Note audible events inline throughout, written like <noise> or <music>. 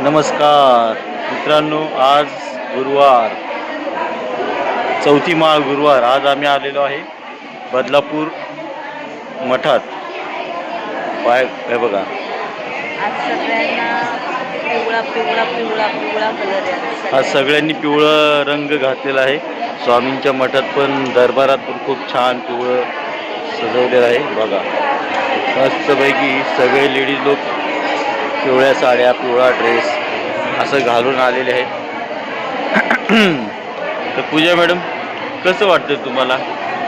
नमस्कार. मित्रांनो आज गुरुवार. चौथी माळ गुरुवार. आज आम्ही आलेलो आहे बदलापूर मठात. पाय हे बघा. आज सगळ्यांना पिवळा रंग घातलेला आहे. स्वामींच्या मठात पण दरबारात पण खूप छान पिवळं सजवलेलं आहे. बघा. मस्तपैकी सगळे लेडीज लोक पिवळ्या साड्या पिवळा ड्रेस असं घालून आलेले आहेत. <clears throat> तर पूजा मॅडम कसं वाटतं तुम्हाला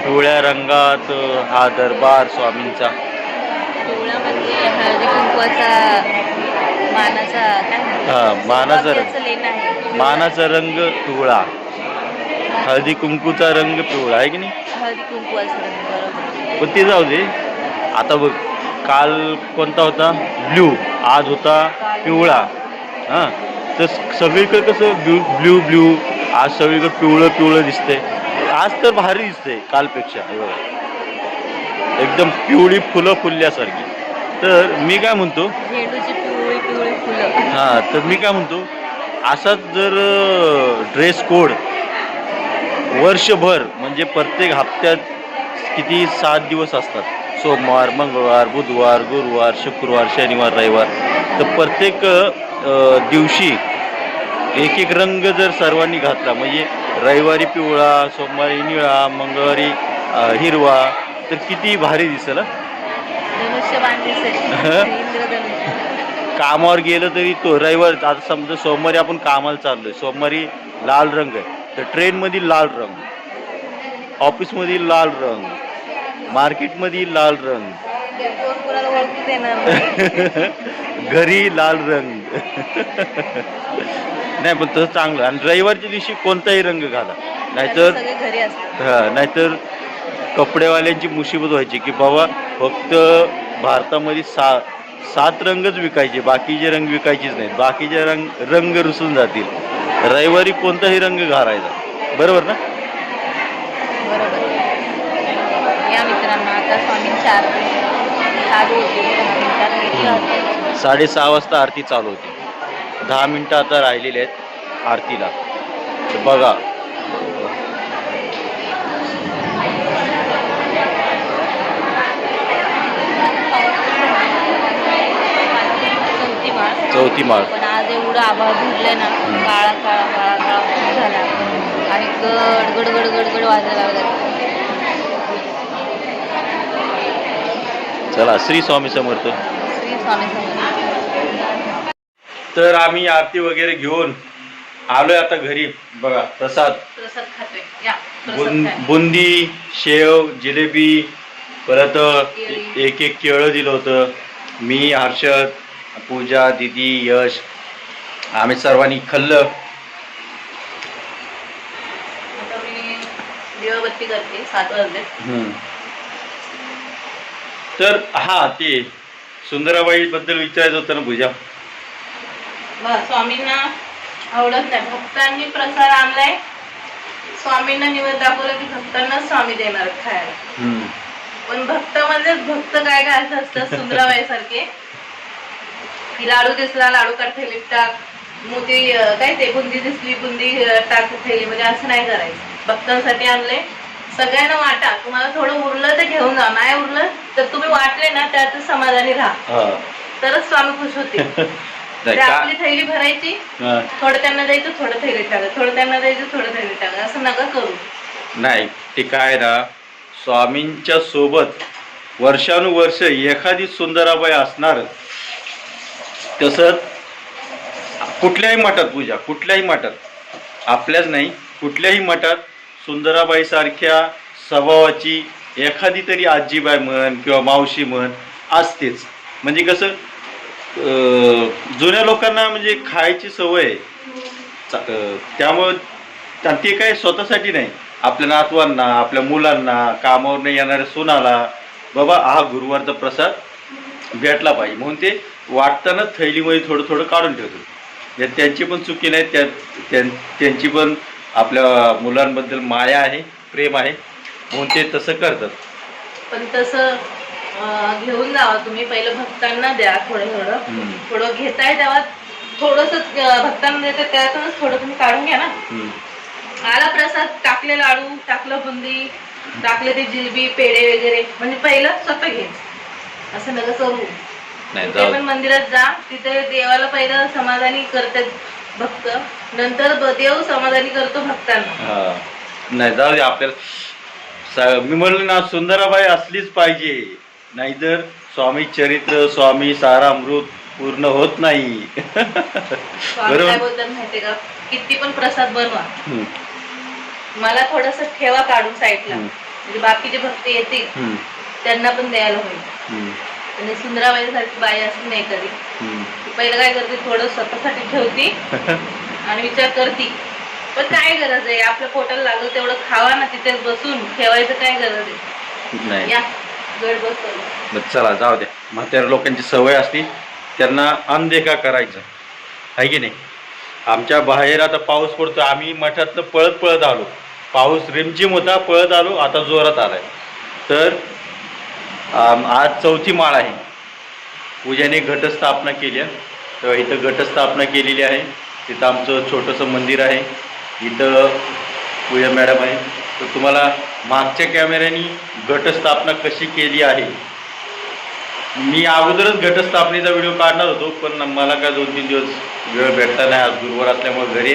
पिवळ्या रंगात हा दरबार स्वामींचा? हा, मानाचा रंग. मानाचा रंग पिवळा. हळदी कुंकूचा रंग पिवळा आहे की नाही? पण ते जाऊ दे. आता बघ काल कोणता होता? ब्ल्यू आज होता पिवळा. हां? तर सगळीकडे कसं ब्ल्यू ब्ल्यू ब्ल्यू आज सगळीकडे पिवळं पिवळं दिसतंय. आज तर भारी दिसतंय कालपेक्षा. हे बघा. एकदम पिवळी फुलं फुलल्यासारखी. तर मी काय म्हणतो? हां तर मी काय म्हणतो? असाच जर ड्रेस कोड वर्षभर म्हणजे प्रत्येक हप्त्यात किती सात दिवस असतात? सोमवार मंगळवार बुधवार गुरुवार शुक्रवार शनिवार रविवार. तर प्रत्येक दिवशी एक एक रंग जर सर्वांनी घातला म्हणजे रविवारी पिवळा सोमवारी निळा मंगळवारी हिरवा तर किती भारी दिसेल कामावर गेलं तरी तो रविवार आता समजा सोमवारी आपण कामाला चाललोय सोमवारी लाल रंग आहे. तर ट्रेनमध्ये लाल रंग ऑफिसमध्ये लाल रंग मार्केटमध्ये लाल रंग. <laughs> घरी लाल रंग. <laughs> नाही पण तसं चांगलं. आणि रविवारच्या दिवशी कोणताही रंग घाला. नाहीतर हा नाहीतर कपडेवाल्यांची मुसीबत व्हायची की बाबा फक्त भारतामध्ये सा सात रंगच विकायचे बाकीचे रंग विकायचेच नाहीत. बाकीचे रंग रंग रुसून जातील. रविवारी कोणताही रंग घालायचा. बरोबर ना बरोबर या मित्रांनो आता चालू होती. साडेसहा वाजता आरती चालू होती. दहा मिनटं आता राहिलेली आहेत आरतीला. बघा. चौथी माळ. पण आज एवढं आभाळ भरलं ना. काळा काळा काळा काळा खूप झाला. आणि गड गड गड गड गड वाजायला लागला चला श्री स्वामी समर्थ. तर आम्ही आरती वगैरे घेऊन आलोय आता घरी. बघा प्रसाद. बुंदी शेव जिलेबी परत. एक एक केळं दिलं होतं. मी हर्षद पूजा दिदी यश आम्ही सर्वांनी खाल्लं. दिवाबत्ती करते सात वाजले. हम्म. तर हा ते सुंदराबाई बद्दल विचारायचं होतं ना पूजा. स्वामींना आवडत नाही. भक्तांनी प्रसाद आणलाय. स्वामींना निवेद दाखवलं की भक्तांना स्वामी देणार खायला. पण भक्त म्हणजे भक्त काय काय असं असतात <laughs> सुंदराबाई सारखे की लाडू दिसला लाडू काढ थैलीत टाक मोती काय ते बुंदी दिसली बुंदी टाक थैली म्हणजे असं नाही करायचं. भक्तांसाठी आणले सगळ्यांना वाटा. तुम्हाला थोडं उरलं तर घेऊन जा. नाही उरलं तर तुम्ही वाटले ना त्यात समाधानी राहा. हा. तरच स्वामी खुश होते <laughs> नाही ते का? आपली थैली भरायची हा. थोडं त्यांना द्यायचं थोडं थैलीत टाका थोडं त्यांना द्यायचं थोडं थैलीत टाका असं नका करू. नाही ते काय ना स्वामींच्या सोबत वर्षानुवर्ष एखादी सुंदराबाई असणार. तसंच कुठल्याही मठात पूजा कुठल्याही मठात. आपल्याच नाही कुठल्याही मठात सुंदराबाई सारख्या स्वभावाची एखादी तरी आजीबाई म्हण किंवा मावशी म्हण असतेच. म्हणजे कसं जुन्या लोकांना म्हणजे खायची सवय त्यामुळं त्या- ते काय स्वतःसाठी नाही. आपल्या नातवांना आपल्या मुलांना कामावर नाही येणाऱ्या सुनाला बाबा हा गुरुवारचा प्रसाद भेटला पाहिजे. म्हणून ते वाटताना थैलीमध्ये थोडं थोडं काढून ठेवतो म्हणजे त्यांची पण चुकी नाही त्या त्यां- त्यांची पण आपल्या मुलांबद्दल माया आहे प्रेम आहे म्हणून ते तसं करतात. पण तसं अं, घेऊन जावा तुम्ही. पहिलं भक्तांना द्या थोडं थोडं. हम्म. थोडं घेताय तेव्हा थोडस भक्तांना देतात त्यातूनच थोडं तुम्ही काढून घ्या ना. हम्म. आला प्रसाद टाकले लाडू टाकलं बुंदी टाकले ते जिलबी पेढे वगैरे. म्हणजे पहिलं स्वतः घ्यायचं असं नका करू. नाही कुठे जाऊ पण मंदिरात जा. तिथे देवाला पहिलं समाधानी करतात भक्त. नंतर देव समाधानी करतो भक्तांना. हा. नाही जाऊ दे आपल्याला स- मी म्हणलं ना सुंदराबाई असलीच पाहिजे. नाहीतर स्वामी चरित्र स्वामी सारामृत पूर्ण होत नाही. स्वामी काय बरोबर बोलतात माहितीये का? किती पण प्रसाद बनवा. हम्म, मला थोडस ठेवा काढून साईडला. हम्म. म्हणजे बाकीचे भक्त येतील. हम्म, त्यांना पण द्यायला होईल. हम्म, आणि सुंदराबाई सारखी बाई असली नाही कधी. हम्म. ती पहिलं काय करते? थोडं स्वतःसाठी ठेवती. <laughs> आणि विचार करती. पण काय गरज आहे? आपल्या पोटाला लागलं तेवढं खावा ना तिथे बसून ठेवायचं काय गरज आहे? नाही. या गड बसवलं बरं, चला जाऊ द्या. म्हाताऱ्या लोकांची सवय असती त्यांना अनदेखा करायचं. आहे की नाही? आमच्या बाहेर आता पाऊस पडतो आम्ही मठातनं पळत पळत आलो. पाऊस रिमझिम होता पळत आलो आता जोरात आलाय. तर आम- आज चौथी माळ आहे. पूजाने घटस्थापना केली आहे. तर इथं घटस्थापना केलेली आहे. तिथं आमचं छोटंसं मंदिर आहे. इथं पूजा मॅडम आहे. तर तुम्हाला मागच्या कॅमेऱ्यानी घटस्थापना कशी केली आहे? मी अगोदरच घटस्थापनेचा व्हिडिओ काढणार होतो पण मला काय दोन तीन दिवस वेळ भेटता नाही. आज गुरुवार असल्यामुळे घरी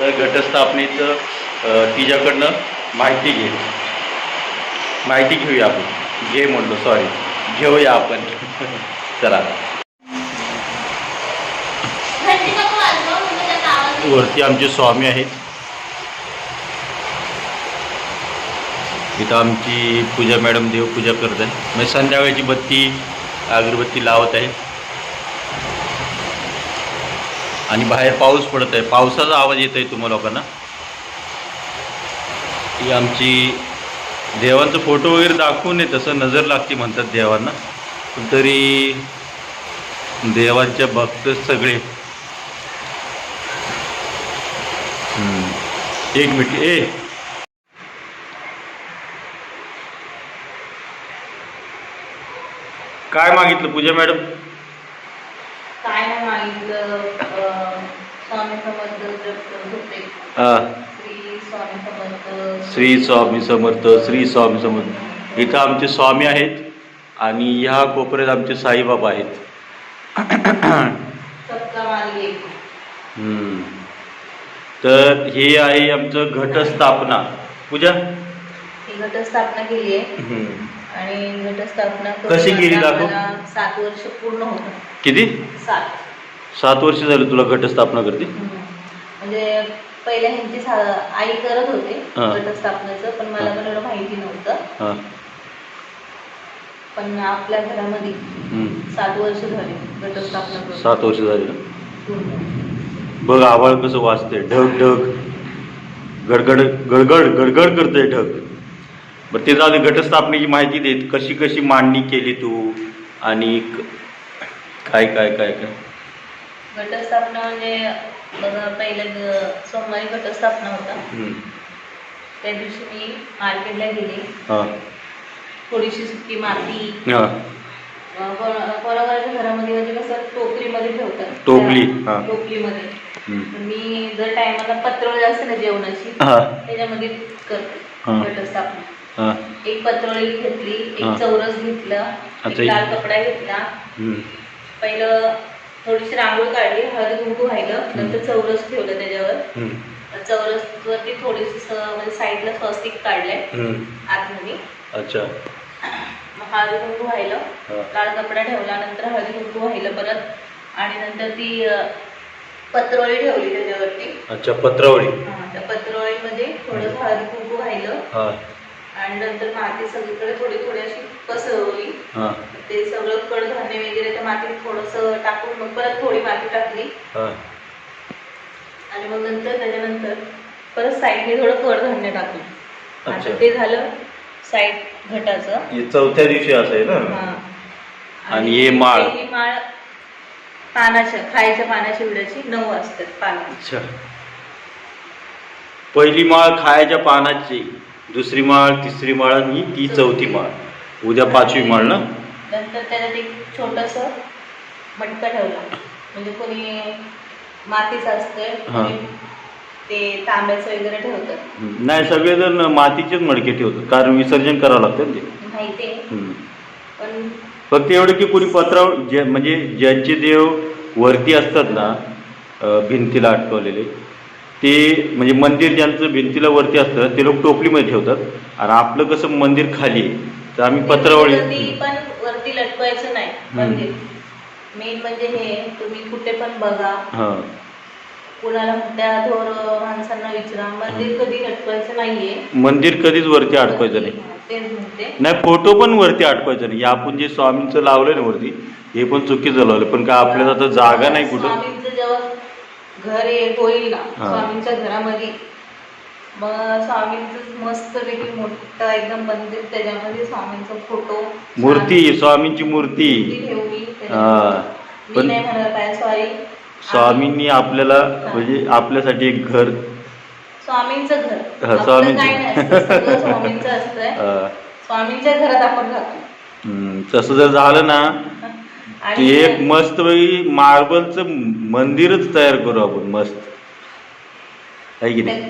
तर घटस्थापनेचं तिच्याकडनं माहिती घे. माहिती घेऊया आपण. घे म्हणलो सॉरी घेऊया आपण. <laughs> चला. वरती आमचे स्वामी आहेत. इथं आमची पूजा मॅडम देवपूजा करत आहे म्हणजे संध्याकाळची बत्ती अगरबत्ती लावत आहे आणि बाहेर पाऊस पडत आहे. पावसाचा आवाज येत आहे तुम्हा लोकांना. ही आमची देवांचा फोटो वगैरे दाखवून नये तसं नजर लागते म्हणतात देवांना. पण तरी देवांच्या भक्त सगळे एक मिनिट ए. काय मागितलं पूजा मॅडम? काय नाही मागितलं अं, स्वामी समर्थ जप होते. हा. श्री स्वामी समर्थ श्री स्वामी समर्थ श्री स्वामी समर्थ इथं आमचे स्वामी आहेत आणि ह्या कोपऱ्यात आमचे साईबाबा आहेत. सबका मालिक हम्म. तर हे आहे आमचं घटस्थापना. पूजा? ही घटस्थापना केली आहे. हम्म. आणि घटस्थापना करून कशी केली आता दाखव? आम्हाला सात वर्ष पूर्ण होतं किती? सात. सात वर्ष झाली तुला घटस्थापना करते? म्हणजे पहिल्या ह्यांची सा- आई करत होते हा. घटस्थापनेचं पण मला पण एवढं माहिती नव्हतं. हां. पण आपल्या घरामध्ये हम्म. सात वर्ष झाले घटस्थापना करून. सात वर्ष झाली ना? पूर्ण. बघ आवाळ कसं वाजते ढग ढग. गडगड गडगड गडगड करते ढग. बरं ते जाऊ दे घटस्थापनेची माहिती देत. कशी कशी मांडणी केली तू? आणि काय काय काय काय? घटस्थापना म्हणजे बघा पहिल्या ग- सोमवारी घटस्थापना होता. हम्म. त्या दिवशी मी मार्केटला गेले. हां. थोडीशी सुकी माती हां. अं, कोण- कोणाकोणाच्या घरामध्ये म्हणजे कसं टोपलीमध्ये ठेवतात. टोपली, हा. टोपलीमध्ये मी जर टायमाला पत्रवळी असते ना जेवणाची त्याच्यामध्ये करते. घटस्थापना एक घेतली. एक चौरस घेतला एक लाल कपडा घेतला. पहिलं थोडीशी रांगोळी काढली हळदी कुंकू व्हायलं नंतर चौरस ठेवलं त्याच्यावर. चौरस वरती थोडीशी म्हणजे साईडला स्वस्तिक काढलंय. आतमध्ये अच्छा मग हळदी कुंकू व्हायलं. लाल कपडा ठेवला नंतर हळदी कुंकू व्हायलं परत आणि नंतर ती अ, पत्रवळी ठेवली त्याच्यावरती. अच्छा पत्रावळी. हा, त्या पत्रवळीमध्ये थोडं हळदी कुंकू हां. आणि नंतर माती सगळीकडे थोडी थोडी अशी पसरवली. हां. ते सगळं कडधान्य वगैरे त्या मातीत थोडंसं टाकून मग परत थोडी माती टाकली. हां. आणि मग नंतर त्याच्यानंतर परत साईडने थोडं कडधान्य टाकलं अच्छा. आता ते झालं साईड घटाचं. हे चौथ्या दिवशी असेल ना? हा. आणि हे माळ? माळ पानाच्या खायच्या पानाच्या विड्याची नऊ असतात पानं. अच्छा. पहिली माळ खायच्या पानाची दुसरी माळ तिसरी माळ आणि ती चौथी. माळ. उद्या पाचवी माळ ना? नंतर त्याच्यात एक छोटस मटका ठेवला. म्हणजे कोणी मातीचं हा. आणि ते तांब्याचं वगैरे ठेवतात. नाही सगळेजण मातीचेच मडके ठेवतात. कारण विसर्जन करावं लागतं ना ते. माहिती आहे. हम्म. पण फक्त एवढं की कोणी पत्रावर जे म्हणजे ज्यांचे देव वरती असतात ना भिंतीला अटकवलेले ते म्हणजे मंदिर ज्यांचं भिंतीला वरती असतं ते लोक टोपलीमध्ये ठेवतात. आणि आपलं कसं मंदिर खाली आहे तर आम्ही पत्रावळी कधी पण वरती लटकवायचं नाही मंदिर. मेन म्हणजे हे तुम्ही कुठे पण बघा. हां. कुणाला मोठ्या थोर माणसांना विचारा. मंदिर कधी लटकवायचं नाहीये. मंदिर कधीच वरती अडकवायचं नाही. नाही फोटो पण वरती अडकवायचं नाही. आपण जे स्वामींचं लावलंय ना वरती हे पण चुकीचं लावलं पण काय आपल्याला आता जागा नाही कुठं? जेव्हा घर होईल ना. स्वामींच्या घरामध्ये मग स्वामींचं मस्तपैकी मोठं एकदम मंदिर त्याच्यामध्ये स्वामींचा फोटो मूर्ती स्वामींची मूर्ती. ठेवली. हा. पण- नाही म्हणत आहे सॉरी स्वामींनी आपल्याला म्हणजे आपल्यासाठी एक घर स्वामींचं घर. हा, आपलं स्वामींचं. सगळं स्वामींचं असतंय. अं, स्वामींच्या घरात आपण राहतो. हम्म, तसं जर झालं ना एक मस्त मार्बलचं मंदिरच तयार करू आपण मस्त. आहे की नाही?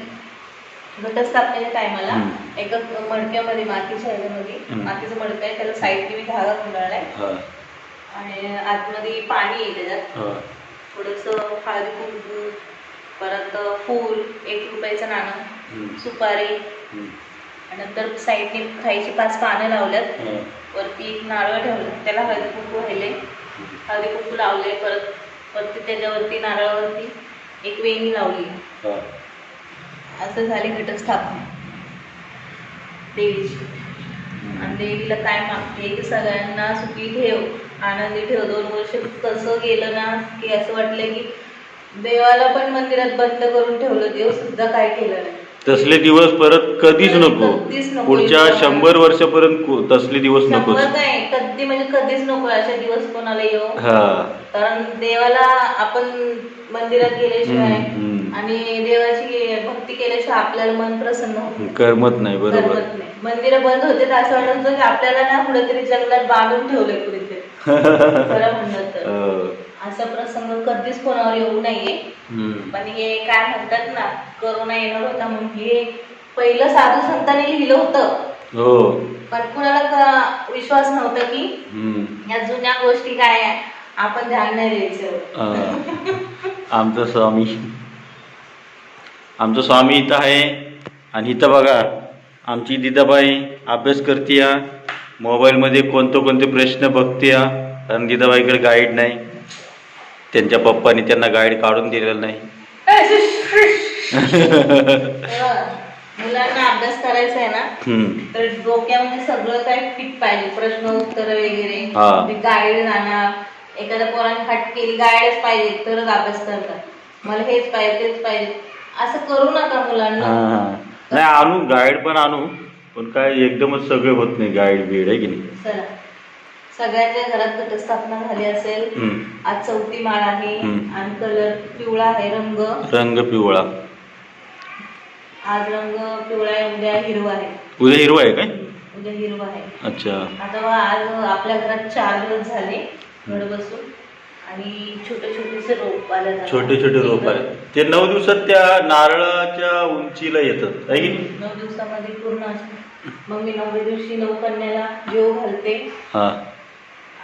घटस्थापनेच्या टायमाला हम्म. एका मडक्यामध्ये मातीच्या ह्याच्यामध्ये हम्म. मातीचं मडकं आहे त्याला साईडने मी धागा गुंडाळलाय हा, आणि आतमध्ये पाणी आहे त्याच्यात. हा, थोडस हळदी कुंकू परत फूल एक रुपयाचं नाणं सुपारी नंतर साईडने खायची पाच पानं लावल्यात. हा, वरती एक नारळ ठेवलं. त्याला हळदी कुंकू राहिले. हळदी कुंकू लावले. परत वरती त्याच्यावरती नारळावरती एक वेणी लावली. हा. असं झाली घटस्थापना. देवीची. आणि देवीला काय मागते? की सगळ्यांना सुखी ठेव आनंदी ठेव. दोन वर्ष कसं गेलं ना की असं वाटलं की देवाला पण मंदिरात बंद करून ठेवलं देव सुद्धा काय केलं नाही. तसले दिवस परत कधीच नको. कधीच नको. पुढच्या शंभर वर्षापर्यंत को- तसले दिवस शंभर काय कधी म्हणजे कधीच नको असे दिवस कोणाला येऊ. हा. कारण देवाला आपण मंदिरात गेल्याशिवाय हम्म, हम्म. आणि देवाची भक्ती केल्याशिवाय आपल्याला मन प्रसन्न होत नाही. करमत नाही बरोबर. करमत नाही. मंदिरं बंद होते तर असं वाटत होतं की आपल्याला ना कुठेतरी जंगलात बांधून ठेवलंय कुठेतरी. <laughs> खरं म्हणलं तर. अं, असा प्रसंग कधीच कोणावर येऊ नये. पण हे काय म्हणतात ना करोना येणार होता म्हणून हे पहिलं साधू संतांनी लिहिलं होतं. हो. पण कुणाला विश्वास नव्हता की. या जुन्या गोष्टी काय आपण ध्यान नाही द्यायचं. आमचा स्वामी आमचा स्वामी इथं आहे. आणि इथं बघा आमची दिदाबाई अभ्यास करते मोबाईलमध्ये कोणते कोणते प्रश्न बघते कारण दिदाबाईकडे गाईड नाही. त्यांच्या पप्पानी त्यांना गाईड काढून दिलेलं नाही. मुलांना अभ्यास करायचा आहे ना. तर डोक्यामध्ये सगळं काय फिट पाहिजे. प्रश्न उत्तर वगैरे. गाईड राहणार एखाद्या पोराने हट केली गाईडच पाहिजे तरच अभ्यास करतात. मला हेच पाहिजे तेच पाहिजे. असं करू नका मुलांना. नाही आणू गाईड पण आणू पण काय एकदमच सगळे होत नाही गाईड बीड आहे की नाही? सगळ्यांच्या घरात घटस्थापना झाली असेल हम्म. आज चौथी माळ आहे हम्म. आणि कलर पिवळा आहे रंग. रंग पिवळा. आज रंग पिवळा आहे उद्या हिरवा आहे. उद्या हिरवा आहे काय? उद्या हिरवा आहे. अच्छा. आता बघा आज आपल्या घरात चार दिवस झाले घर बसून आणि छोटे छोटेसे रोप आले छोटे छोटे रोप आहेत ते नऊ दिवसात त्या नारळाच्या उंचीला येतात आहे की नाही? नऊ दिवसामध्ये पूर्ण असते. मग मी नवव्या दिवशी नऊ कन्याला जेव घालते. हा.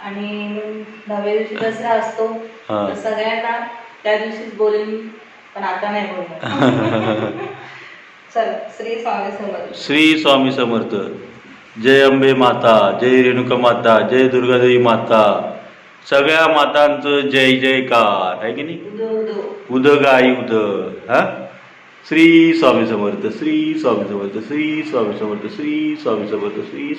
आणि दहाव्या दिवशी दसरा असतो. तर सगळ्यांना त्या दिवशीच बोलेन पण आता नाही बोलणार. <laughs> चल श्री स्वामी समर्थ. श्री स्वामी समर्थ. जय अंबे माता जय रेणुका माता जय दुर्गादेवी माता. सगळ्या मातांचं जय जयकार आहे की नाही? उद गाई उद. हा? श्री स्वामी समर्थ श्री स्वामी समर्थ श्री स्वामी समर्थ श्री स्वामी समर्थ श्री